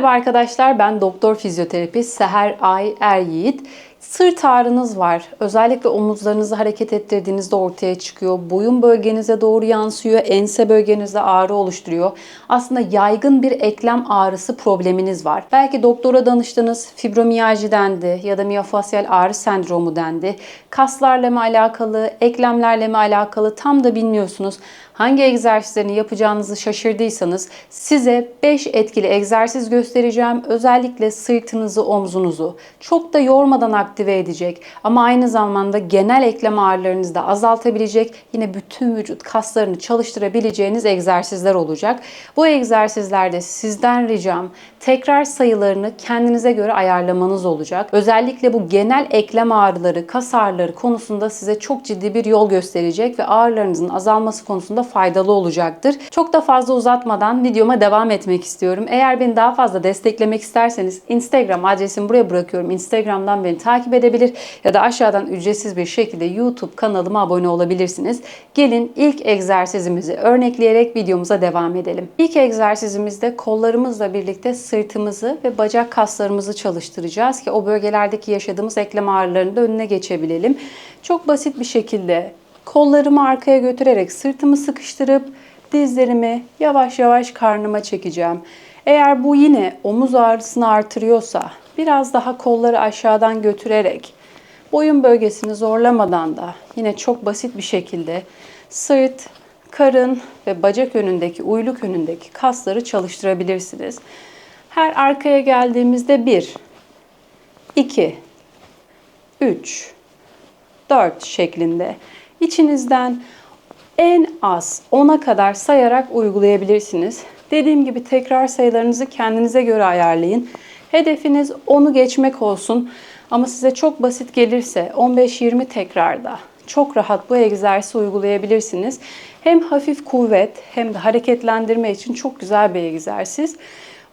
Merhaba arkadaşlar, ben doktor fizyoterapist Seher Ay Er Yiğit. Sırt ağrınız var. Özellikle omuzlarınızı hareket ettirdiğinizde ortaya çıkıyor. Boyun bölgenize doğru yansıyor. Ense bölgenizde ağrı oluşturuyor. Aslında yaygın bir eklem ağrısı probleminiz var. Belki doktora danıştınız, fibromiyalji dendi ya da miyofasyal ağrı sendromu dendi. Kaslarla mı alakalı, eklemlerle mi alakalı tam da bilmiyorsunuz. Hangi egzersizlerini yapacağınızı şaşırdıysanız size 5 etkili egzersiz göstereceğim. Özellikle sırtınızı, omzunuzu çok da yormadan aktive edecek ama aynı zamanda genel eklem ağrılarınızı da azaltabilecek, yine bütün vücut kaslarını çalıştırabileceğiniz egzersizler olacak. Bu egzersizlerde sizden ricam tekrar sayılarını kendinize göre ayarlamanız olacak. Özellikle bu genel eklem ağrıları, kas ağrıları konusunda size çok ciddi bir yol gösterecek ve ağrılarınızın azalması konusunda faydalı olacaktır. Çok da fazla uzatmadan videoma devam etmek istiyorum. Eğer beni daha fazla desteklemek isterseniz Instagram adresimi buraya bırakıyorum. Instagram'dan beni takip edebilir ya da aşağıdan ücretsiz bir şekilde YouTube kanalıma abone olabilirsiniz. Gelin ilk egzersizimizi örnekleyerek videomuza devam edelim. İlk egzersizimizde kollarımızla birlikte sırtımızı ve bacak kaslarımızı çalıştıracağız ki o bölgelerdeki yaşadığımız eklem ağrılarının da önüne geçebilelim. Çok basit bir şekilde kollarımı arkaya götürerek sırtımı sıkıştırıp dizlerimi yavaş yavaş karnıma çekeceğim. Eğer bu yine omuz ağrısını artırıyorsa biraz daha kolları aşağıdan götürerek boyun bölgesini zorlamadan da yine çok basit bir şekilde sırt, karın ve bacak önündeki, uyluk önündeki kasları çalıştırabilirsiniz. Her arkaya geldiğimizde 1, 2, 3, 4 şeklinde içinizden en az 10'a kadar sayarak uygulayabilirsiniz. Dediğim gibi tekrar sayılarınızı kendinize göre ayarlayın. Hedefiniz 10'u geçmek olsun ama size çok basit gelirse 15-20 tekrarda çok rahat bu egzersizi uygulayabilirsiniz. Hem hafif kuvvet hem de hareketlendirme için çok güzel bir egzersiz.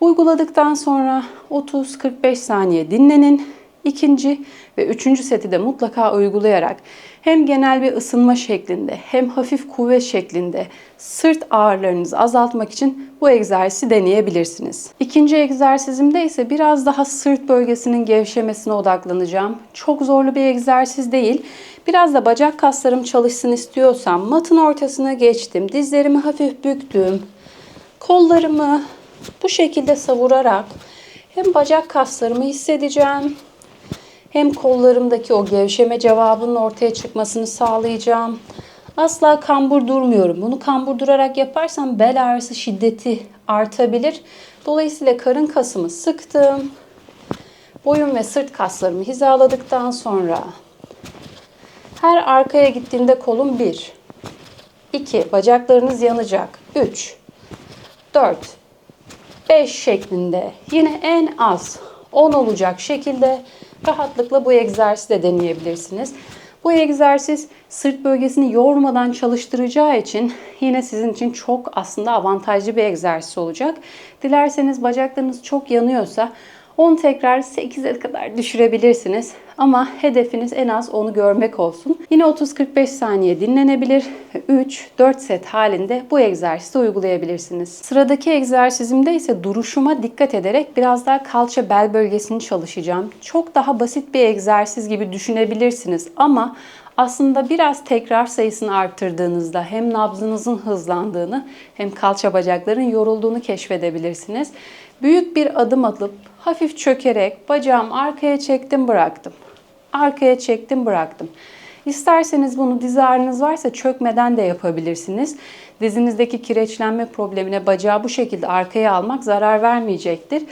Uyguladıktan sonra 30-45 saniye dinlenin. İkinci ve üçüncü seti de mutlaka uygulayarak hem genel bir ısınma şeklinde hem hafif kuvvet şeklinde sırt ağrılarınızı azaltmak için bu egzersizi deneyebilirsiniz. İkinci egzersizimde ise biraz daha sırt bölgesinin gevşemesine odaklanacağım. Çok zorlu bir egzersiz değil. Biraz da bacak kaslarım çalışsın istiyorsam matın ortasına geçtim. Dizlerimi hafif büktüm. Kollarımı bu şekilde savurarak hem bacak kaslarımı hissedeceğim hem kollarımdaki o gevşeme cevabının ortaya çıkmasını sağlayacağım. Asla kambur durmuyorum. Bunu kambur durarak yaparsam bel ağrısı şiddeti artabilir. Dolayısıyla karın kasımı sıktım. Boyun ve sırt kaslarımı hizaladıktan sonra her arkaya gittiğimde kolum 1, 2, bacaklarınız yanacak. 3, 4, 5 şeklinde yine en az 10 olacak şekilde rahatlıkla bu egzersizi de deneyebilirsiniz. Bu egzersiz sırt bölgesini yormadan çalıştıracağı için yine sizin için çok aslında avantajlı bir egzersiz olacak. Dilerseniz bacaklarınız çok yanıyorsa 10 tekrar 8'e kadar düşürebilirsiniz. Ama hedefiniz en az onu görmek olsun. Yine 30-45 saniye dinlenebilir. 3-4 set halinde bu egzersizi uygulayabilirsiniz. Sıradaki egzersizimde ise duruşuma dikkat ederek biraz daha kalça bel bölgesini çalışacağım. Çok daha basit bir egzersiz gibi düşünebilirsiniz ama aslında biraz tekrar sayısını arttırdığınızda hem nabzınızın hızlandığını hem kalça bacakların yorulduğunu keşfedebilirsiniz. Büyük bir adım atıp hafif çökerek bacağımı arkaya çektim bıraktım. Arkaya çektim bıraktım. İsterseniz bunu diz ağrınız varsa çökmeden de yapabilirsiniz. Dizinizdeki kireçlenme problemine bacağı bu şekilde arkaya almak zarar vermeyecektir.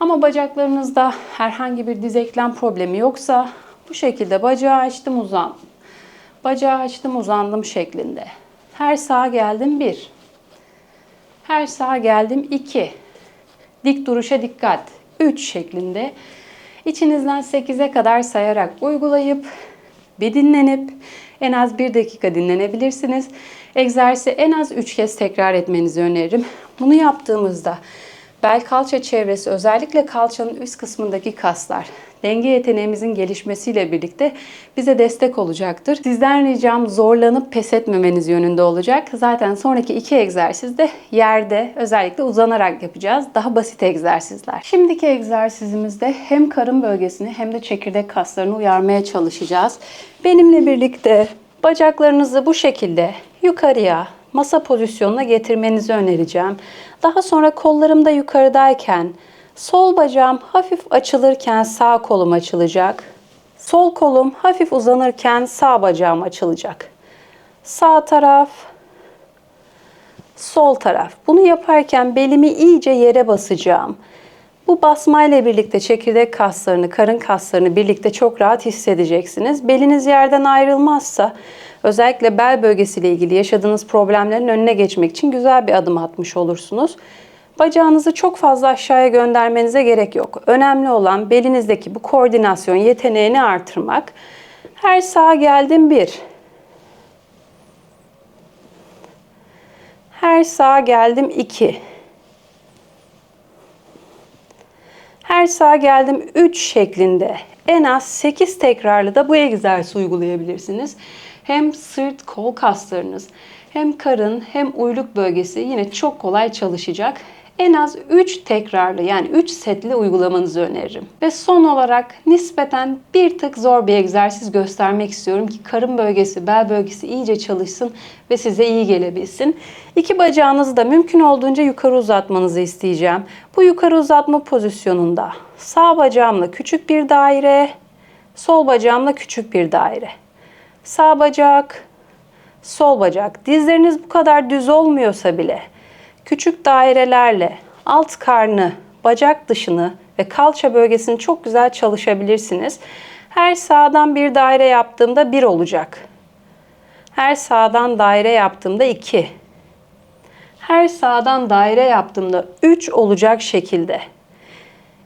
Ama bacaklarınızda herhangi bir diz eklem problemi yoksa bu şekilde bacağı açtım uzandım. Bacağı açtım uzandım şeklinde. Her sağa geldim bir. Her sağa geldim iki. Dik duruşa dikkat. 3 şeklinde içinizden 8'e kadar sayarak uygulayıp bir dinlenip en az 1 dakika dinlenebilirsiniz. Egzersizi en az 3 kez tekrar etmenizi öneririm. Bunu yaptığımızda bel kalça çevresi özellikle kalçanın üst kısmındaki kaslar denge yeteneğimizin gelişmesiyle birlikte bize destek olacaktır. Sizden ricam zorlanıp pes etmemeniz yönünde olacak. Zaten sonraki iki egzersizde yerde özellikle uzanarak yapacağız. Daha basit egzersizler. Şimdiki egzersizimizde hem karın bölgesini hem de çekirdek kaslarını uyarmaya çalışacağız. Benimle birlikte bacaklarınızı bu şekilde yukarıya masa pozisyonuna getirmenizi önereceğim. Daha sonra kollarım da yukarıdayken sol bacağım hafif açılırken sağ kolum açılacak. Sol kolum hafif uzanırken sağ bacağım açılacak. Sağ taraf, sol taraf. Bunu yaparken belimi iyice yere basacağım. Bu basmayla birlikte çekirdek kaslarını, karın kaslarını birlikte çok rahat hissedeceksiniz. Beliniz yerden ayrılmazsa özellikle bel bölgesiyle ilgili yaşadığınız problemlerin önüne geçmek için güzel bir adım atmış olursunuz. Bacağınızı çok fazla aşağıya göndermenize gerek yok. Önemli olan belinizdeki bu koordinasyon yeteneğini artırmak. Her sağa geldim bir. Her sağa geldim iki. Her sağa geldim 3 şeklinde en az 8 tekrarlı da bu egzersizi uygulayabilirsiniz. Hem sırt kol kaslarınız hem karın hem uyluk bölgesi yine çok kolay çalışacak. En az 3 tekrarlı yani 3 setli uygulamanızı öneririm. Ve son olarak nispeten bir tık zor bir egzersiz göstermek istiyorum ki karın bölgesi, bel bölgesi iyice çalışsın ve size iyi gelebilsin. İki bacağınızı da mümkün olduğunca yukarı uzatmanızı isteyeceğim. Bu yukarı uzatma pozisyonunda sağ bacağımla küçük bir daire, sol bacağımla küçük bir daire. Sağ bacak, sol bacak. Dizleriniz bu kadar düz olmuyorsa bile küçük dairelerle alt karnı, bacak dışını ve kalça bölgesini çok güzel çalışabilirsiniz. Her sağdan bir daire yaptığımda bir olacak. Her sağdan daire yaptığımda 2. Her sağdan daire yaptığımda 3 olacak şekilde.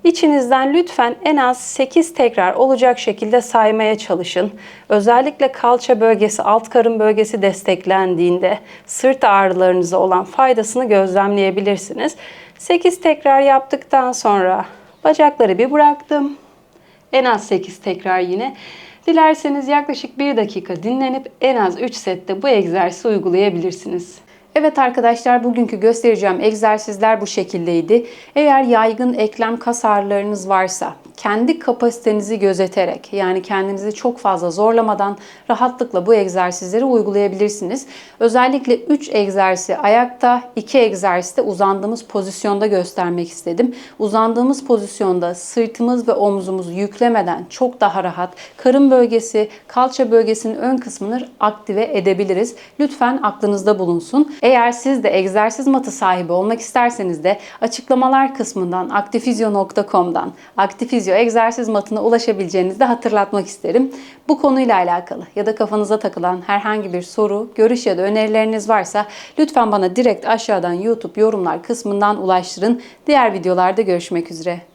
İçinizden lütfen en az 8 tekrar olacak şekilde saymaya çalışın. Özellikle kalça bölgesi, alt karın bölgesi desteklendiğinde sırt ağrılarınıza olan faydasını gözlemleyebilirsiniz. 8 tekrar yaptıktan sonra bacakları bir bıraktım. En az 8 tekrar yine. Dilerseniz yaklaşık 1 dakika dinlenip en az 3 sette bu egzersizi uygulayabilirsiniz. Evet arkadaşlar bugünkü göstereceğim egzersizler bu şekildeydi. Eğer yaygın eklem kas ağrılarınız varsa kendi kapasitenizi gözeterek yani kendinizi çok fazla zorlamadan rahatlıkla bu egzersizleri uygulayabilirsiniz. Özellikle 3 egzersizi ayakta, 2 egzersizde uzandığımız pozisyonda göstermek istedim. Uzandığımız pozisyonda sırtımız ve omzumuzu yüklemeden çok daha rahat karın bölgesi, kalça bölgesinin ön kısmını aktive edebiliriz. Lütfen aklınızda bulunsun. Eğer siz de egzersiz matı sahibi olmak isterseniz de açıklamalar kısmından aktifizyo.com'dan aktifizyo egzersiz matına ulaşabileceğinizi de hatırlatmak isterim. Bu konuyla alakalı ya da kafanıza takılan herhangi bir soru, görüş ya da önerileriniz varsa lütfen bana direkt aşağıdan YouTube yorumlar kısmından ulaştırın. Diğer videolarda görüşmek üzere.